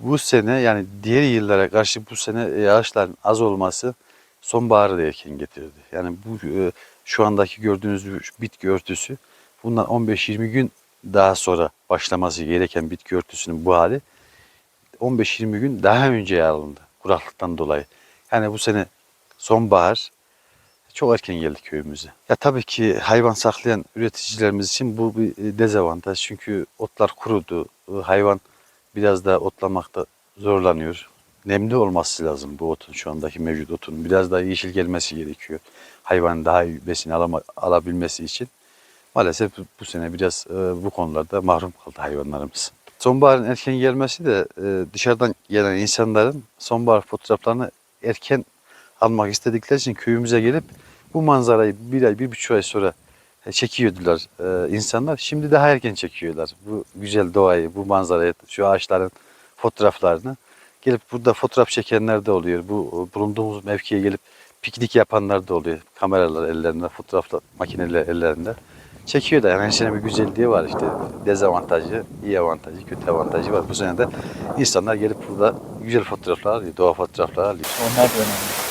Bu sene yani diğer yıllara karşı bu sene yağışların az olması sonbaharı da erken getirdi. Yani bu e, şu andaki gördüğünüz bitki örtüsü bundan 15-20 gün daha sonra başlaması gereken bitki örtüsünün bu hali 15-20 gün daha önce alındı kuraklıktan dolayı. Yani bu sene sonbahar çok erken geldi köyümüze. Ya tabii ki hayvan saklayan üreticilerimiz için bu bir e, dezavantaj. Çünkü otlar kurudu. E, Hayvan biraz daha otlamakta zorlanıyor. Nemli olması lazım bu otun şu andaki mevcut otun. Biraz daha yeşil gelmesi gerekiyor. Hayvanın daha iyi besin alabilmesi için. Maalesef bu, sene biraz e, bu konularda mahrum kaldı hayvanlarımız. Sonbaharın erken gelmesi de e, dışarıdan gelen insanların sonbahar fotoğraflarını erken almak istedikleri için köyümüze gelip bu manzarayı bir ay, bir buçuk ay sonra çekiyordular e, insanlar. Şimdi daha erken çekiyorlar. Bu güzel doğayı, bu manzarayı, şu ağaçların fotoğraflarını. Gelip burada fotoğraf çekenler de oluyor. Bu e, bulunduğumuz mevkiye gelip piknik yapanlar da oluyor. Kameralar ellerinde, fotoğrafla makineler ellerinde. Çekiyor da yani her şeyin bir güzelliği var işte. Dezavantajı, iyi avantajı, kötü avantajı var. Bu sene de insanlar gelip burada güzel fotoğraflar alıyor, doğa fotoğrafları alıyor. Onlar da önemli.